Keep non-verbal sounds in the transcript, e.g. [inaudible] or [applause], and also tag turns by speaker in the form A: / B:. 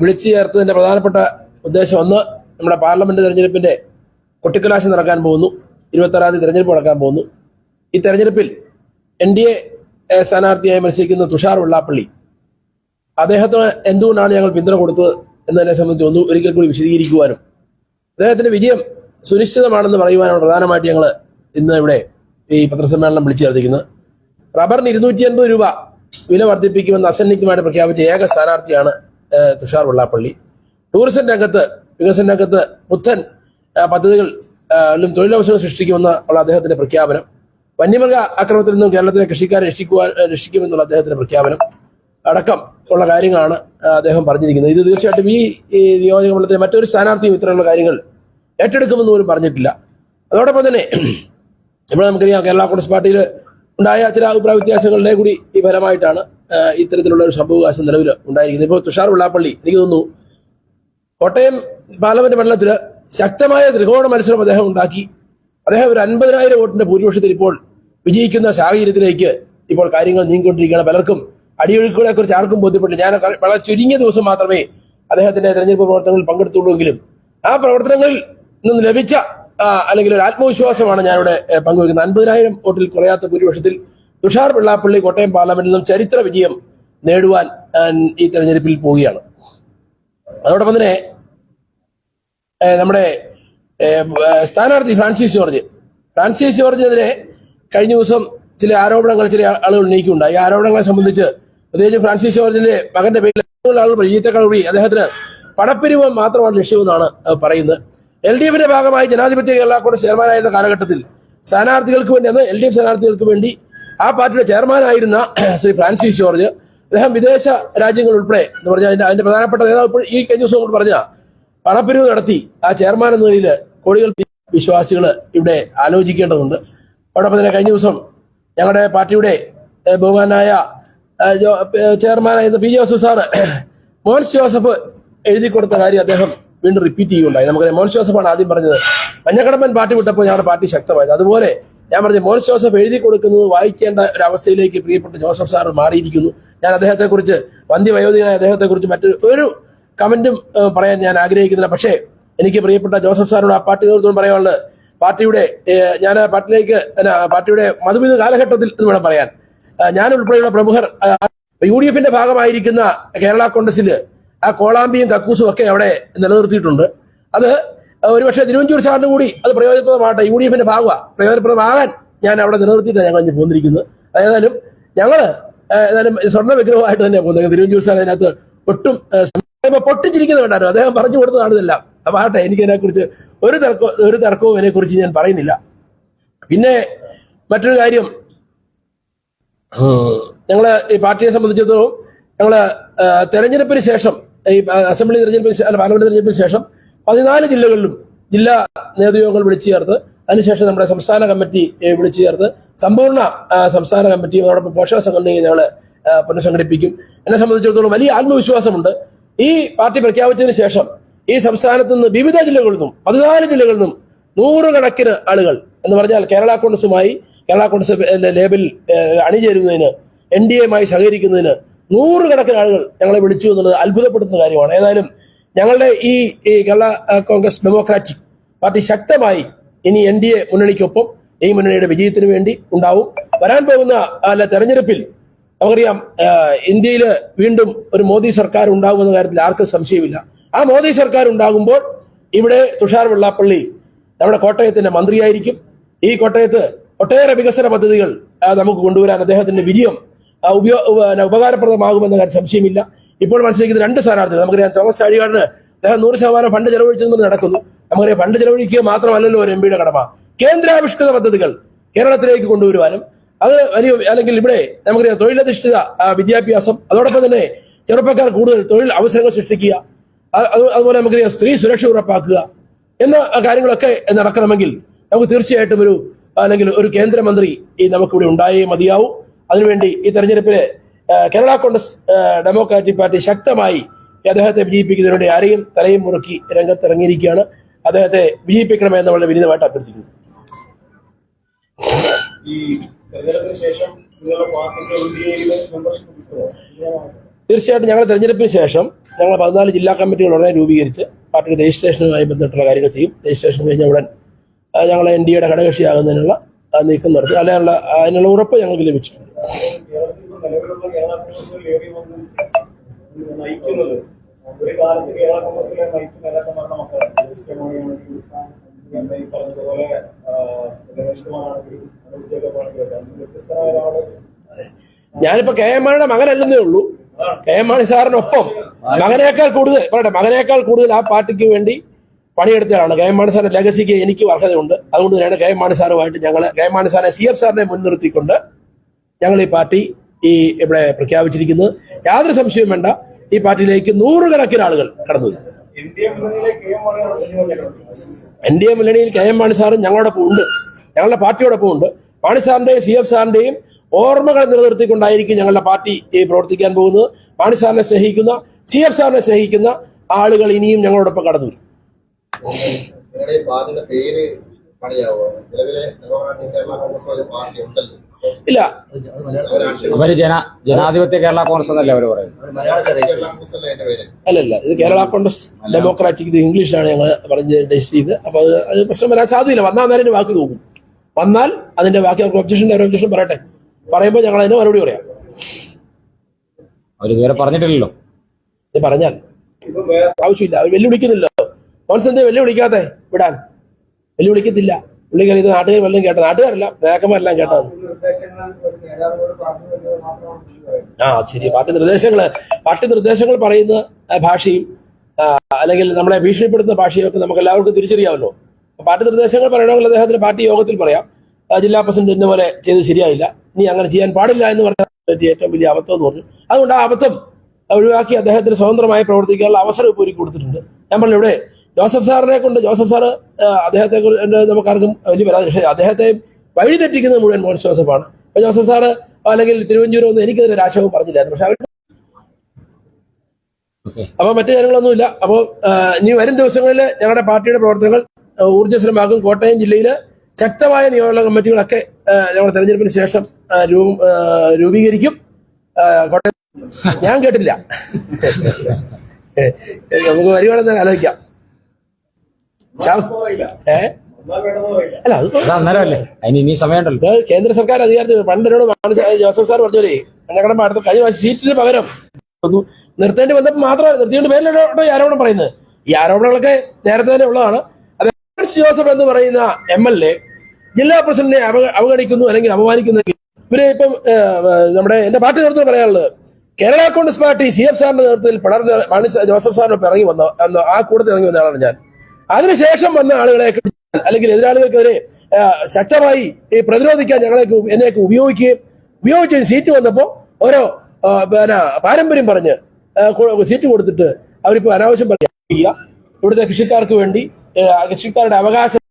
A: വിളിച്ചു ചേർത്തതിന്റെ പ്രധാനപ്പെട്ട ഉദ്ദേശം ഒന്ന് നമ്മുടെ പാർലമെന്റ് തെരഞ്ഞെടുപ്പിന്റെ കൊട്ടിക്കലാശം നടക്കാൻ പോകുന്നു. ഇരുപത്തി ആറാം തീയതി തെരഞ്ഞെടുപ്പ് നടക്കാൻ പോകുന്നു. ഈ തെരഞ്ഞെടുപ്പിൽ എൻ ഡി എ സ്ഥാനാർത്ഥിയായി മത്സരിക്കുന്ന തുഷാർ വെള്ളാപ്പള്ളി. അദ്ദേഹത്തിന് എന്തുകൊണ്ടാണ് ഞങ്ങൾ പിന്തുണ കൊടുത്തത് എന്നതിനെ സംബന്ധിച്ച് ഒന്ന് ഒരിക്കൽ കൂടി വിശദീകരിക്കുവാനും. അദ്ദേഹത്തിന്റെ വിജയം സുനിശ്ചിതമാണെന്ന് പറയുവാനാണ് പ്രധാനമായിട്ട് ഞങ്ങൾ ഇന്ന് ഇവിടെ ഈ പത്രസമ്മേളനം വിളിച്ചു ചേർത്തിരിക്കുന്നത്. റബ്ബറിന് ഇരുന്നൂറ്റി അൻപത് രൂപ വില വർദ്ധിപ്പിക്കുമെന്ന് അസന്നിഗ്ധമായിട്ട് പ്രഖ്യാപിച്ച ഏക സ്ഥാനാർത്ഥിയാണ് തുഷാർ വെള്ളാപ്പള്ളി. ടൂറിസം രംഗത്ത് വികസന രംഗത്ത് പുത്തൻ പദ്ധതികൾ തൊഴിലവസരം സൃഷ്ടിക്കുമെന്ന ഉള്ള അദ്ദേഹത്തിന്റെ പ്രഖ്യാപനം. വന്യമൃഗ ആക്രമണത്തിൽ നിന്നും കേരളത്തിലെ കൃഷിക്കാരെ രക്ഷിക്കുവാൻ രക്ഷിക്കുമെന്നുള്ള അദ്ദേഹത്തിന്റെ പ്രഖ്യാപനം അടക്കം ഉള്ള കാര്യങ്ങളാണ് അദ്ദേഹം പറഞ്ഞിരിക്കുന്നത്. ഇത് തീർച്ചയായിട്ടും ഈ നിയോജകമണ്ഡലത്തിലെ നിയോജക മണ്ഡലത്തിലെ മറ്റൊരു സ്ഥാനാർത്ഥിയും ഇത്തരമുള്ള കാര്യങ്ങൾ ഏറ്റെടുക്കുമെന്ന് പോലും പറഞ്ഞിട്ടില്ല. അതോടൊപ്പം തന്നെ [clears throat] ഇവിടെ നമുക്കറിയാം കേരള കോൺഗ്രസ് പാർട്ടിയിൽ ഉണ്ടായ ചില അഭിപ്രായ വ്യത്യാസങ്ങളുടെ കൂടി ഈ ഫലമായിട്ടാണ് ഇത്തരത്തിലുള്ള ഒരു സംഭവകാശം നിലവിൽ ഉണ്ടായിരിക്കുന്നത് ഇപ്പോൾ തുഷാർ വെള്ളാപ്പള്ളി എനിക്ക് തോന്നുന്നു കോട്ടയം പാർലമെന്റ് മണ്ഡലത്തിൽ ശക്തമായ ത്രികോണ മത്സരം അദ്ദേഹം ഉണ്ടാക്കി. അദ്ദേഹം ഒരു അൻപതിനായിരം വോട്ടിന്റെ ഭൂരിപക്ഷത്തിൽ ഇപ്പോൾ വിജയിക്കുന്ന സാഹചര്യത്തിലേക്ക് ഇപ്പോൾ കാര്യങ്ങൾ നീങ്ങിക്കൊണ്ടിരിക്കുകയാണ്. പലർക്കും അടിയൊഴുക്കുകളെ കുറിച്ച് ആർക്കും ബോധ്യപ്പെട്ടു ഞാൻ വളരെ ചുരുങ്ങിയ ദിവസം മാത്രമേ അദ്ദേഹത്തിന്റെ തെരഞ്ഞെടുപ്പ് പ്രവർത്തനങ്ങളിൽ പങ്കെടുത്തുള്ളൂവെങ്കിലും ആ പ്രവർത്തനങ്ങളിൽ നിന്ന് ലഭിച്ച അല്ലെങ്കിൽ ഒരു ആത്മവിശ്വാസമാണ് ഞാനിവിടെ പങ്കുവയ്ക്കുന്നത്. അൻപതിനായിരം വോട്ടിൽ കുറയാത്ത ഭൂരിപക്ഷത്തിൽ തുഷാർ വെള്ളാപ്പള്ളി കോട്ടയം പാർലമെന്റിൽ നിന്നും ചരിത്ര വിജയം നേടുവാൻ ഈ തെരഞ്ഞെടുപ്പിൽ പോവുകയാണ്. അതോടൊപ്പം തന്നെ നമ്മുടെ സ്ഥാനാർത്ഥി ഫ്രാൻസിസ് ജോർജ്. ഫ്രാൻസിസ് ജോർജിനെതിരെ കഴിഞ്ഞ ദിവസം ചില ആരോപണങ്ങൾ ചില ആളുകൾ ഉന്നയിക്കുന്നുണ്ട് ഈ ആരോപണങ്ങളെ സംബന്ധിച്ച് പ്രത്യേകിച്ച് ഫ്രാൻസിസ് ജോർജിന്റെ മകന്റെ പേരിൽ ആളുകൾ പരിചയത്തെക്കാൾ കൂടി അദ്ദേഹത്തിന് പടപ്പിരിവ് മാത്രമാണ് ലക്ഷ്യമെന്നാണ് പറയുന്നത്. എൽ ഡി എഫിന്റെ ഭാഗമായി ജനാധിപത്യ കേരള കോൺഗ്രസ് ചെയർമാനായിരുന്ന കാലഘട്ടത്തിൽ സ്ഥാനാർത്ഥികൾക്ക് വേണ്ടി അന്ന് എൽ ഡി എഫ് സ്ഥാനാർത്ഥികൾക്ക് വേണ്ടി ആ പാർട്ടിയുടെ ചെയർമാനായിരുന്ന [clears throat] ശ്രീ ഫ്രാൻസിസ് ജോർജ് അദ്ദേഹം വിദേശ രാജ്യങ്ങൾ ഉൾപ്പെടെ എന്ന് പറഞ്ഞാൽ അതിന്റെ അതിന്റെ പ്രധാനപ്പെട്ട നേതാവ് ഈ കഴിഞ്ഞ ദിവസം കൊണ്ട് പറഞ്ഞ പണപ്പിരിവ് നടത്തി ആ ചെയർമാൻ എന്ന നിലയിൽ കോടികൾ വിശ്വാസികൾ ഇവിടെ ആലോചിക്കേണ്ടതുണ്ട്. അതോടൊപ്പം തന്നെ കഴിഞ്ഞ ദിവസം ഞങ്ങളുടെ പാർട്ടിയുടെ ബഹുമാനായ ചെയർമാനായിരുന്ന പി ജോസഫ് സാറ് [clears throat] മോൻസ് ജോസഫ് എഴുതി കൊടുത്ത കാര്യം അദ്ദേഹം വീണ്ടും റിപ്പീറ്റ് ചെയ്യുകയുണ്ടായി. നമുക്കറിയാം മോൻസ് ജോസഫാണ് ആദ്യം പറഞ്ഞത്. മഞ്ഞക്കടമ്പൻ പാർട്ടി വിട്ടപ്പോൾ ഞങ്ങളുടെ പാർട്ടി ശക്തമായത്. അതുപോലെ ഞാൻ പറഞ്ഞു മോൻസ് ജോസഫ് എഴുതി കൊടുക്കുന്നത് വായിക്കേണ്ട ഒരു അവസ്ഥയിലേക്ക് പ്രിയപ്പെട്ട ജോസഫ് സാർ മാറിയിരിക്കുന്നു. ഞാൻ അദ്ദേഹത്തെക്കുറിച്ച് വന്ധ്യവയോധികനായ അദ്ദേഹത്തെക്കുറിച്ച് മറ്റൊരു ഒരു കമന്റും പറയാൻ ഞാൻ ആഗ്രഹിക്കുന്നില്ല. പക്ഷേ എനിക്ക് പ്രിയപ്പെട്ട ജോസഫ് സാറിനോട് ആ പാർട്ടി നേതൃത്വം പറയാനുള്ളത് പാർട്ടിയുടെ ഞാൻ പാർട്ടിയിലേക്ക് പാർട്ടിയുടെ മധുവിധ കാലഘട്ടത്തിൽ എന്ന് വേണം പറയാൻ. ഞാൻ ഉൾപ്പെടെയുള്ള പ്രമുഖർ യു ഡി എഫിന്റെ ഭാഗമായിരിക്കുന്ന കേരള കോൺഗ്രസിൽ ആ കോളാമ്പിയും കക്കൂസും ഒക്കെ അവിടെ നിലനിർത്തിയിട്ടുണ്ട്. അത് ഒരുപക്ഷെ തിരുവഞ്ചൂർ സാറിന് കൂടി അത് പ്രയോജനപ്രദമാകട്ടെ യു ഡി എഫിന്റെ ഭാഗമാണ് പ്രയോജനപ്രദമാകാൻ ഞാൻ അവിടെ നിലനിർത്തിയിട്ടാണ് ഞങ്ങൾ ഇന്ന് പോന്നിരിക്കുന്നത്. ഏതായാലും ഞങ്ങൾ ഏഹ്, ഏതായാലും സ്വർണ വിഗ്രഹമായിട്ട് തന്നെ പോകുന്നത്. തിരുവഞ്ചൂർ സാർ അതിനകത്ത് ഒട്ടും പൊട്ടിച്ചിരിക്കുന്നത് കണ്ടായിരുന്നു. അദ്ദേഹം പറഞ്ഞു കൊടുത്തതാണ് ഇതെല്ലാം. അപ്പൊ ആട്ടെ എനിക്ക് ഇതിനെക്കുറിച്ച് ഒരു തർക്കം ഒരു തർക്കവും ഇതിനെക്കുറിച്ച് ഞാൻ പറയുന്നില്ല. പിന്നെ മറ്റൊരു കാര്യം ഞങ്ങൾ ഈ പാർട്ടിയെ സംബന്ധിച്ചിടത്തോളം ഞങ്ങൾ തെരഞ്ഞെടുപ്പിന് ശേഷം ഈ അസംബ്ലി തെരഞ്ഞെടുപ്പിന് പാർലമെന്റ് തെരഞ്ഞെടുപ്പിന് ശേഷം പതിനാല് ജില്ലകളിലും ജില്ലാ നേതൃയോഗങ്ങൾ വിളിച്ചു ചേർത്ത് അതിനുശേഷം നമ്മുടെ സംസ്ഥാന കമ്മിറ്റി വിളിച്ചു ചേർത്ത് സമ്പൂർണ സംസ്ഥാന കമ്മിറ്റി അതോടൊപ്പം പോഷക സംഘടനയും ഞങ്ങൾ പുനഃസംഘടിപ്പിക്കും. എന്നെ സംബന്ധിച്ചിടത്തോളം വലിയ ആത്മവിശ്വാസമുണ്ട്. ഈ പാർട്ടി പ്രഖ്യാപിച്ചതിന് ശേഷം ഈ സംസ്ഥാനത്ത് നിന്ന് വിവിധ ജില്ലകളിൽ നിന്നും പതിനാല് ജില്ലകളിൽ നിന്നും നൂറുകണക്കിന് ആളുകൾ എന്ന് പറഞ്ഞാൽ കേരള കോൺഗ്രസുമായി കേരള കോൺഗ്രസ് ലേബിൽ അണിചേരുന്നതിന് എൻ ഡി എയുമായി സഹകരിക്കുന്നതിന് നൂറുകണക്കിന് ആളുകൾ ഞങ്ങളെ വിളിച്ചു എന്നുള്ളത് അത്ഭുതപ്പെടുത്തുന്ന കാര്യമാണ്. ഏതായാലും ഞങ്ങളുടെ ഈ കേരള കോൺഗ്രസ് ഡെമോക്രാറ്റിക് പാർട്ടി ശക്തമായി ഇനി എൻ ഡി എ മുന്നണിക്കൊപ്പം ഈ മുന്നണിയുടെ വിജയത്തിന് വേണ്ടി ഉണ്ടാവും. വരാൻ പോകുന്ന അല്ല തെരഞ്ഞെടുപ്പിൽ നമുക്കറിയാം ഇന്ത്യയിൽ വീണ്ടും ഒരു മോദി സർക്കാർ ഉണ്ടാകുമെന്ന കാര്യത്തിൽ ആർക്കും സംശയമില്ല. ആ മോദി സർക്കാർ ഉണ്ടാകുമ്പോൾ ഇവിടെ തുഷാർ വെള്ളാപ്പള്ളി നമ്മുടെ കോട്ടയത്തിന്റെ മന്ത്രിയായിരിക്കും. ഈ കോട്ടയത്ത് ഒട്ടേറെ വികസന പദ്ധതികൾ നമുക്ക് കൊണ്ടുവരാൻ അദ്ദേഹത്തിന്റെ വിജയം ഉപയോഗ ഉപകാരപ്രദമാകുമെന്ന കാര്യം സംശയമില്ല. ഇപ്പോൾ മത്സരിക്കുന്ന രണ്ട് സ്ഥാനാർത്ഥികൾ. നമുക്കറിയാം തോമസ് ചാഴികാടിന് അദ്ദേഹം നൂറ് ശതമാനം ഫണ്ട് ചെലവഴിച്ചെന്ന് നടക്കുന്നു. നമുക്കറിയാം ഫണ്ട് ചെലവഴിക്കുക മാത്രമല്ലല്ലോ ഒരു എം പിയുടെ കടമ. കേന്ദ്രാവിഷ്കൃത പദ്ധതികൾ കേരളത്തിലേക്ക് കൊണ്ടുവരുവാനും അത് വലിയ അല്ലെങ്കിൽ ഇവിടെ നമുക്കറിയാം തൊഴിലധിഷ്ഠിത വിദ്യാഭ്യാസം അതോടൊപ്പം തന്നെ ചെറുപ്പക്കാർ കൂടുതൽ തൊഴിൽ അവസരങ്ങൾ സൃഷ്ടിക്കുക അത് അത് അതുപോലെ നമുക്കറിയാം സ്ത്രീ സുരക്ഷ ഉറപ്പാക്കുക എന്ന കാര്യങ്ങളൊക്കെ നടക്കണമെങ്കിൽ നമുക്ക് തീർച്ചയായിട്ടും ഒരു അല്ലെങ്കിൽ ഒരു കേന്ദ്രമന്ത്രി ഈ നമുക്കിവിടെ ഉണ്ടായേ മതിയാവും. അതിനുവേണ്ടി ഈ തെരഞ്ഞെടുപ്പിൽ കേരള കോൺഗ്രസ് ഡെമോക്രാറ്റിക് പാർട്ടി ശക്തമായി അദ്ദേഹത്തെ വിജയിപ്പിക്കുന്നതിന് വേണ്ടി ആരെയും തലയും മുറുക്കി രംഗത്തിറങ്ങിയിരിക്കുകയാണ്. അദ്ദേഹത്തെ വിജയിപ്പിക്കണമെന്ന് വളരെ വിനീതമായിട്ട് അഭ്യർത്ഥിക്കുന്നു. തീർച്ചയായിട്ടും ഞങ്ങളുടെ തെരഞ്ഞെടുപ്പിന് ശേഷം ഞങ്ങൾ പതിനാല് ജില്ലാ കമ്മിറ്റികൾ ഉടനെ രൂപീകരിച്ച് പാർട്ടിയുടെ രജിസ്ട്രേഷനുമായി ബന്ധപ്പെട്ടുള്ള കാര്യങ്ങൾ ചെയ്യും. രജിസ്ട്രേഷൻ കഴിഞ്ഞ ഉടൻ ഞങ്ങൾ എൻ ഡി എയുടെ ഘടകകക്ഷിയാകുന്നതിനുള്ള ആ, നീക്കം നടത്തും. അല്ലെ അതിനുള്ള ഉറപ്പ് ഞങ്ങൾക്ക് ലഭിച്ചിട്ടുണ്ട്.
B: കോൺഗ്രസിൽ ഏറി വന്ന് നയിക്കുന്നത്. ഒരു കാലത്ത് കേരള കോൺഗ്രസിലെ നയിച്ച നേതാക്കന്മാരുടെ മക്കളാണ് ജോസ് കെ മാണിയാണെങ്കിലും പിന്നെ ഈ പറഞ്ഞതുപോലെ ആ, രമേശ് കുമാറാണെങ്കിലും അനൂപ് ജേക്കബ് ആണെങ്കിലും. അതിൽ ഒരാൾ.
A: ഞാനിപ്പോ കെ എം മാണിയുടെ മകനല്ലെന്നേ ഉള്ളൂ. കെ എം മാണി സാറിനൊപ്പം മകനേക്കാൾ കൂടുതൽ പറയട്ടെ മകനേക്കാൾ കൂടുതൽ ആ പാർട്ടിക്ക് വേണ്ടി പണിയെടുത്തതാണ് കെ എം മാണി സാറിന്റെ ലെഗസിക്ക് എനിക്ക് അർഹതയുണ്ട്. അതുകൊണ്ട് തന്നെയാണ് കെ എം മാണി സാറുമായിട്ട് ഞങ്ങൾ കെ എം മാണി സാറിനെ സി എഫ് സാറിനെ മുൻനിർത്തിക്കൊണ്ട് ഞങ്ങൾ ഈ പാർട്ടി ഈ ഇവിടെ പ്രഖ്യാപിച്ചിരിക്കുന്നത്. യാതൊരു സംശയവും വേണ്ട. ഈ പാർട്ടിയിലേക്ക് നൂറുകണക്കിന് ആളുകൾ കടന്നു വരും.
B: എൻ ഡി എ
A: മുന്നണിയിൽ കെ എം മാണി സാറും ഞങ്ങളോടൊപ്പം ഉണ്ട്. ഞങ്ങളുടെ പാർട്ടിയോടൊപ്പം ഉണ്ട്. മാണി സാറിന്റെയും സി എഫ് സാറിന്റെയും ഓർമ്മകൾ നിലനിർത്തിക്കൊണ്ടായിരിക്കും ഞങ്ങളുടെ പാർട്ടി ഈ പ്രവർത്തിക്കാൻ പോകുന്നത്. മാണി സാറിനെ സ്നേഹിക്കുന്ന സി എഫ് സാറിനെ സ്നേഹിക്കുന്ന ആളുകൾ ഇനിയും ഞങ്ങളോടൊപ്പം കടന്നു വരും. ഇല്ല.
C: അവർ ജന ജനാധിപത്യ കേരള കോൺഗ്രസ് എന്നല്ലേ അവർ പറയുന്നത്?
A: അല്ലല്ല ഇത് കേരള കോൺഗ്രസ് ഡെമോക്രാറ്റിക് ഇത് ഇംഗ്ലീഷിലാണ് ഞങ്ങൾ പറഞ്ഞ് രജിസ്റ്റർ ചെയ്ത് അപ്പൊ അത് അത് പ്രശ്നം വരാൻ സാധ്യതയില്ല. വന്നാൽ നേരം വാക്ക് തോക്കും. നോക്കും വന്നാൽ അതിന്റെ ബാക്കി അവർക്ക് ഒബ്ജക്ഷൻ ഒബ്ജക്ഷൻ പറയട്ടെ. പറയുമ്പോൾ ഞങ്ങൾ അതിന് മറുപടി പറയാം.
C: അവർ വേറെ പറഞ്ഞിട്ടില്ലല്ലോ.
A: ഇത് പറഞ്ഞാൽ ആവശ്യമില്ല. അവർ വെല്ലുവിളിക്കുന്നില്ലല്ലോ. കോൺസെന്റ് എന്തേ വെല്ലുവിളിക്കാതെ വിടാൻ. വെല്ലുവിളിക്കത്തില്ല. പുള്ളി ഇത് നാട്ടുകാർ വല്ലതും കേട്ട നാട്ടുകാരല്ല നേതാക്കന്മാരെല്ലാം കേട്ടത്. ആ ശരി. പാർട്ടി നിർദ്ദേശങ്ങൾ പാർട്ടി നിർദ്ദേശങ്ങൾ പറയുന്ന ഭാഷയും അല്ലെങ്കിൽ നമ്മളെ ഭീഷണിപ്പെടുത്തുന്ന ഭാഷയും ഒക്കെ നമുക്ക് എല്ലാവർക്കും തിരിച്ചറിയാമല്ലോ പാർട്ടി നിർദ്ദേശങ്ങൾ പറയണമെങ്കിൽ അദ്ദേഹത്തിന് പാർട്ടി യോഗത്തിൽ പറയാം. ജില്ലാ പ്രസിഡന്റ് ഇന്ന പോലെ ചെയ്ത് ശരിയായില്ല. ഇനി അങ്ങനെ ചെയ്യാൻ പാടില്ല എന്ന് പറഞ്ഞ ഏറ്റവും വലിയ അബദ്ധം എന്ന് പറഞ്ഞു. അതുകൊണ്ട് ആ അബദ്ധം ഒഴിവാക്കി അദ്ദേഹത്തിന് സ്വതന്ത്രമായി പ്രവർത്തിക്കാനുള്ള അവസരം ഇപ്പോൾ ഒരുക്കി കൊടുത്തിട്ടുണ്ട്. ഞാൻ പറഞ്ഞു ഇവിടെ ജോസഫ് സാറിനെ കൊണ്ട് ജോസഫ് സാറ് അദ്ദേഹത്തെ നമുക്കാർക്കും വലിയ പരാതി പക്ഷേ അദ്ദേഹത്തെ വഴിതെറ്റിക്കുന്നത് മുഴുവൻ മോൻസ് ജോസഫാണ്. അപ്പൊ ജോസഫ് സാറ് അല്ലെങ്കിൽ തിരുവഞ്ചൂരോ ഒന്നും എനിക്കെതിരെ രാശവും പറഞ്ഞില്ലായിരുന്നു. പക്ഷെ അവർ അപ്പൊ മറ്റു കാര്യങ്ങളൊന്നുമില്ല. അപ്പോൾ ഇനി വരും ദിവസങ്ങളിൽ ഞങ്ങളുടെ പാർട്ടിയുടെ പ്രവർത്തനങ്ങൾ ഊർജസ്വലമാക്കും കോട്ടയം ജില്ലയിൽ ശക്തമായ നിയോജക കമ്മിറ്റികളൊക്കെ ഞങ്ങളുടെ തെരഞ്ഞെടുപ്പിന് ശേഷം രൂപീകരിക്കും. കോട്ടയം ഞാൻ കേട്ടില്ല. [laughs] നമുക്ക് വരുവാണെന്ന് ആലോചിക്കാം. അല്ല അത്
C: അന്നേരമല്ലേ? അതിന് ഇനി സമയമുണ്ടല്ലോ.
A: കേന്ദ്ര സർക്കാർ അധികാരത്തിൽ പണ്ട് എന്നോട് ജോസഫ് സാർ പറഞ്ഞോലേ ഞങ്ങളുടെ അടുത്ത കഴിഞ്ഞ സീറ്റിന് പകരം നിർത്തേണ്ടി വന്നപ്പോൾ മാത്രമല്ല നിർത്തിയോണ്ട് പേരിലോട്ടോ ഈ ആരോപണം പറയുന്നത്. ഈ ആരോപണങ്ങളൊക്കെ നേരത്തെ തന്നെ ഉള്ളതാണ്. അത് ജോസഫ് എന്ന് പറയുന്ന എം എൽ എ ജില്ലാ പ്രസിഡന്റിനെ അവഗ- അവഗണിക്കുന്നു അല്ലെങ്കിൽ അപമാനിക്കുന്നെങ്കിൽ ഇവരെ ഇപ്പം നമ്മുടെ എന്റെ പാർട്ടി നേതൃത്വം പറയാനുള്ളത്. Kerala Congress party C F സാറിന്റെ നേതൃത്വത്തിൽ പിണർ ജോസഫ് സാറിനൊപ്പം ഇറങ്ങി വന്ന ആ കൂട്ടത്തിൽ ഇറങ്ങി വന്ന ആളാണ് ഞാൻ. അതിനുശേഷം വന്ന ആളുകളെ അല്ലെങ്കിൽ എതിരാളികൾക്കെതിരെ ശക്തമായി പ്രതിരോധിക്കാൻ ഞങ്ങളെ എന്നെയൊക്കെ ഉപയോഗിക്കുകയും ഉപയോഗിച്ച് സീറ്റ് വന്നപ്പോൾ ഓരോ പിന്നെ പാരമ്പര്യം പറഞ്ഞ് സീറ്റ് കൊടുത്തിട്ട് അവരിപ്പോ അനാവശ്യം പറയുക ഇവിടുത്തെ കൃഷിക്കാർക്ക് വേണ്ടി കൃഷിക്കാരുടെ അവകാശം